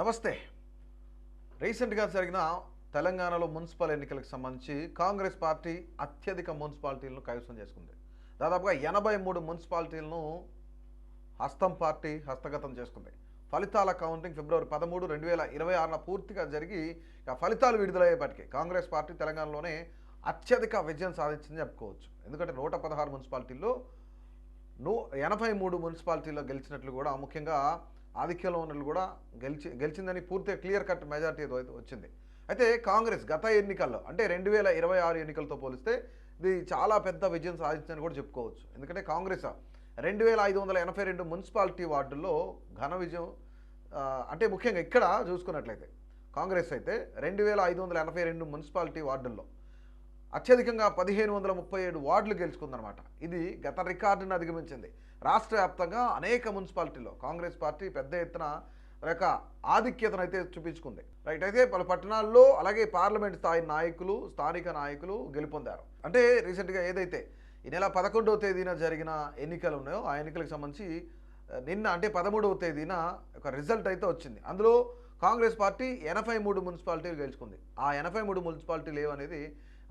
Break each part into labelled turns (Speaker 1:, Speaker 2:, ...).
Speaker 1: నమస్తే. రీసెంట్గా జరిగిన తెలంగాణలో మున్సిపల్ ఎన్నికలకు సంబంధించి కాంగ్రెస్ పార్టీ అత్యధిక మున్సిపాలిటీలను కైవసం చేసుకుంది. దాదాపుగా ఎనభై మూడు మున్సిపాలిటీలను హస్తం పార్టీ హస్తగతం చేసుకుంది. ఫలితాల కౌంటింగ్ ఫిబ్రవరి పదమూడు రెండు వేల ఇరవై ఆరున పూర్తిగా జరిగి ఇక ఫలితాలు విడుదలయ్యేపటికి కాంగ్రెస్ పార్టీ తెలంగాణలోనే అత్యధిక విజయం సాధించిందని చెప్పుకోవచ్చు. ఎందుకంటే నూట పదహారు మున్సిపాలిటీల్లో నూ ఎనభై మూడు మున్సిపాలిటీలో గెలిచినట్లు కూడా ముఖ్యంగా ఆధిక్యంలో ఉన్నట్లు కూడా గెలిచి గెలిచిందని పూర్తిగా క్లియర్ కట్ మెజార్టీ అయితే వచ్చింది. అయితే కాంగ్రెస్ గత ఎన్నికల్లో అంటే రెండు వేల ఇరవై ఆరు ఎన్నికలతో పోలిస్తే ఇది చాలా పెద్ద విజయం సాధించిందని కూడా చెప్పుకోవచ్చు. ఎందుకంటే కాంగ్రెస్ రెండు వేల ఐదు వందల ఎనభై రెండు మున్సిపాలిటీ వార్డుల్లో ఘన విజయం అంటే ముఖ్యంగా ఇక్కడ చూసుకున్నట్లయితే కాంగ్రెస్ అయితే రెండు వేల ఐదు వందల ఎనభై రెండు మున్సిపాలిటీ వార్డుల్లో అత్యధికంగా పదిహేను వందల ముప్పై ఏడు వార్డులు గెలుచుకుందనమాట ఇది గత రికార్డును అధిగమించింది. రాష్ట్ర వ్యాప్తంగా అనేక మున్సిపాలిటీల్లో కాంగ్రెస్ పార్టీ పెద్ద ఎత్తున యొక్క ఆధిక్యతను అయితే చూపించుకుంది. రైట్ అయితే పలు పట్టణాల్లో అలాగే పార్లమెంట్ స్థాయి నాయకులు స్థానిక నాయకులు గెలుపొందారు. అంటే రీసెంట్గా ఏదైతే ఈ నెల పదకొండవ తేదీన జరిగిన ఎన్నికలు ఉన్నాయో ఆ ఎన్నికలకు సంబంధించి నిన్న అంటే పదమూడవ తేదీన ఒక రిజల్ట్ అయితే వచ్చింది. అందులో కాంగ్రెస్ పార్టీ ఎనభై మూడు మున్సిపాలిటీలు గెలుచుకుంది. ఆ ఎనభై మూడు మున్సిపాలిటీలు ఏవనేది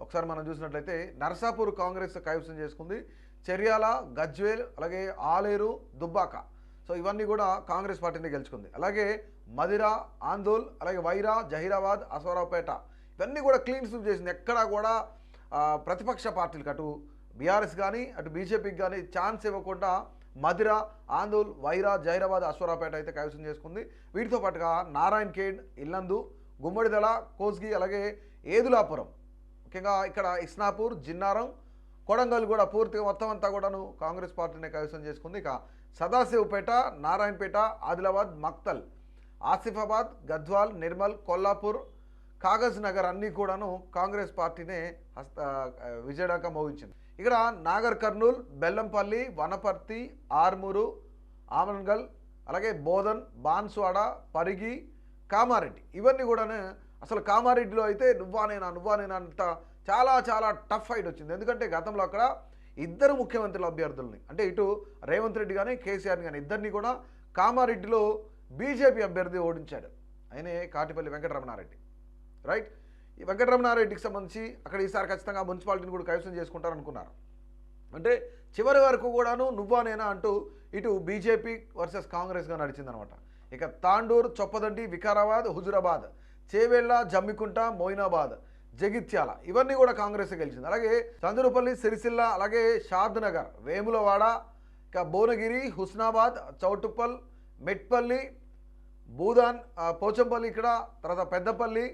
Speaker 1: ఒకసారి మనం చూసినట్లయితే నర్సాపూర్ కాంగ్రెస్ కైవసం చేసుకుంది. చెర్యాల గజ్వేల్ అలాగే ఆలేరు దుబ్బాక. సో ఇవన్నీ కూడా కాంగ్రెస్ పార్టీని గెలుచుకుంది. అలాగే మదిర ఆందోల్ అలాగే వైరా జహీరాబాద్ అసోరావుపేట. ఇవన్నీ కూడా క్లీన్ స్వీప్ చేసింది. ఎక్కడా కూడా ప్రతిపక్ష పార్టీలకు అటు బీఆర్ఎస్ కానీ అటు బీజేపీకి కానీ ఛాన్స్ ఇవ్వకుండా మదిర ఆందోల్ వైరా జైరాబాద్ అశ్వరాపేట అయితే కైవసం చేసుకుంది. వీటితో పాటుగా నారాయణ్ ఖేడ్ ఇల్లందు గుమ్మడిదల కోస్గి అలాగే ఏదులాపురం. ముఖ్యంగా ఇక్కడ ఇస్నాపూర్ జిన్నారం కొడంగల్ కూడా పూర్తిగా మొత్తం అంతా కూడాను కాంగ్రెస్ పార్టీని కైవసం చేసుకుంది. ఇక సదాశివపేట నారాయణపేట ఆదిలాబాద్ మక్తల్ ఆసిఫాబాద్ గద్వాల్ నిర్మల్ కొల్లాపూర్ కాగజ్ నగర్ అన్నీ కూడాను కాంగ్రెస్ పార్టీనే హస్త విజయడాక మోగించింది. ఇక్కడ నాగర్ కర్నూల్ బెల్లంపల్లి వనపర్తి ఆర్మూరు ఆమన్గల్ అలాగే బోధన్ బాన్స్వాడ పరిగి కామారెడ్డి ఇవన్నీ కూడాను అసలు కామారెడ్డిలో అయితే నువ్వా నేనా నువ్వా నేనా అంత చాలా చాలా టఫ్ ఫైట్ వచ్చింది. ఎందుకంటే గతంలో అక్కడ ఇద్దరు ముఖ్యమంత్రుల అభ్యర్థుల్ని అంటే ఇటు రేవంత్ రెడ్డి కానీ కేసీఆర్ని కానీ ఇద్దరిని కూడా కామారెడ్డిలో బీజేపీ అభ్యర్థి ఓడించాడు. ఆయనే కాటిపల్లి వెంకటరమణారెడ్డి. రైట్ ఈ వెంకటరమణారెడ్డికి సంబంధించి అక్కడ ఈసారి ఖచ్చితంగా మున్సిపాలిటీని కూడా కైవసం చేసుకుంటారు అనుకున్నారు అంటే చివరి వరకు కూడాను నువ్వా నేనా అంటూ ఇటు బీజేపీ వర్సెస్ కాంగ్రెస్గా నడిచిందనమాట. ఇక తాండూర్ చొప్పదండి వికారాబాద్ హుజురాబాద్ చేవెళ్ళ జమ్మికుంట మోయినాబాద్ జగిత్యాల ఇవన్నీ కూడా కాంగ్రెస్ గెలిచింది. అలాగే చంద్రపల్లి సిరిసిల్ల అలాగే షాద్నగర్ వేములవాడ ఇక భువనగిరి హుస్నాబాద్ చౌటుప్పల్ మెట్పల్లి భూదాన్ పోచంపల్లి ఇక్కడ తర్వాత పెద్దపల్లి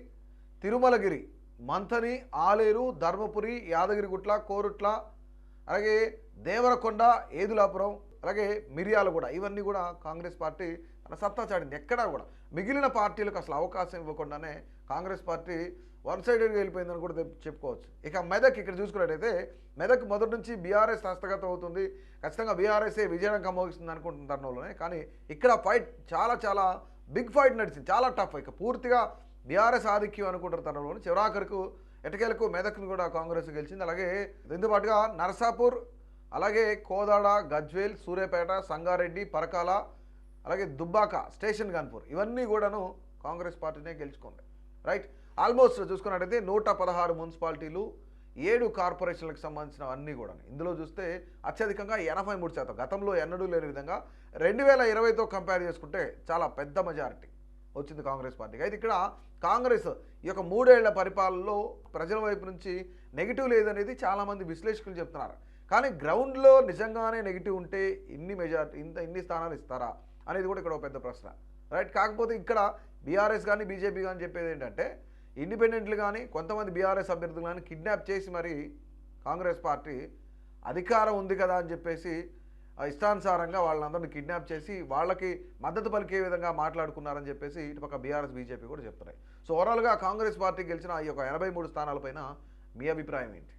Speaker 1: తిరుమలగిరి మంథని ఆలేరు ధర్మపురి యాదగిరిగుట్ల కోరుట్ల అలాగే దేవరకొండ ఏదులాపురం అలాగే మిరియాలగూడ ఇవన్నీ కూడా కాంగ్రెస్ పార్టీ అలా సత్తా చాటింది ఎక్కడా కూడా. మిగిలిన పార్టీలకు అసలు అవకాశం ఇవ్వకుండానే కాంగ్రెస్ పార్టీ వన్ సైడెడ్గా వెళ్ళిపోయిందని కూడా చెప్పుకోవచ్చు. ఇక మెదక్ ఇక్కడ చూసుకున్నట్టయితే మెదక్ మొదటి నుంచి బీఆర్ఎస్ హస్తగతం అవుతుంది. ఖచ్చితంగా బీఆర్ఎస్ఏ విజయం కమ్మోగిస్తుంది అనుకుంటున్న తరుణంలోనే. కానీ ఇక్కడ ఫైట్ చాలా చాలా బిగ్ ఫైట్ నడిచింది. చాలా టఫ్. ఇక పూర్తిగా బీఆర్ఎస్ ఆధిక్యం అనుకుంటున్న తరుణంలోనే చివరాఖరుకు ఎటకేలకు మెదక్ను కూడా కాంగ్రెస్ గెలిచింది. అలాగే దీంతో పాటుగా నరసాపూర్ అలాగే కోదాడ గజ్వేల్ సూర్యాపేట సంగారెడ్డి పరకాల అలాగే దుబ్బాక స్టేషన్ గన్పూర్ ఇవన్నీ కూడాను కాంగ్రెస్ పార్టీనే గెలుచుకుంది. రైట్ ఆల్మోస్ట్ చూసుకున్నట్టయితే నూట పదహారు మున్సిపాలిటీలు ఏడు కార్పొరేషన్లకు సంబంధించిన అన్నీ కూడా ఇందులో చూస్తే అత్యధికంగా ఎనభై మూడు శాతం గతంలో ఎన్నడూ లేని విధంగా రెండు వేల ఇరవైతో కంపేర్ చేసుకుంటే చాలా పెద్ద మెజారిటీ వచ్చింది కాంగ్రెస్ పార్టీకి. అయితే ఇక్కడ కాంగ్రెస్ ఈ యొక్క మూడేళ్ళ పరిపాలనలో ప్రజల వైపు నుంచి నెగిటివ్ లేదనేది చాలామంది విశ్లేషకులు చెప్తున్నారు. కానీ గ్రౌండ్లో నిజంగానే నెగిటివ్ ఉంటే ఇన్ని మెజారిటీ ఇంత ఇన్ని స్థానాలు ఇస్తారా? అనేది కూడా ఇక్కడ ఒక పెద్ద ప్రశ్న. రైట్ కాకపోతే ఇక్కడ బీఆర్ఎస్ కానీ బీజేపీ కానీ చెప్పేది ఏంటంటే ఇండిపెండెంట్లు కానీ కొంతమంది బీఆర్ఎస్ అభ్యర్థులు కానీ కిడ్నాప్ చేసి మరి కాంగ్రెస్ పార్టీ అధికారం ఉంది కదా అని చెప్పేసి ఇష్టానుసారంగా వాళ్ళందరినీ కిడ్నాప్ చేసి వాళ్ళకి మద్దతు పలికే విధంగా మాట్లాడుకున్నారని చెప్పేసి ఇటుపక్క బీఆర్ఎస్ బీజేపీ కూడా చెప్తున్నాయి. సో ఓవరాల్గా కాంగ్రెస్ పార్టీ గెలిచిన ఈ యొక్క ఎనభై మూడు స్థానాలపైన మీ అభిప్రాయం ఏంటి?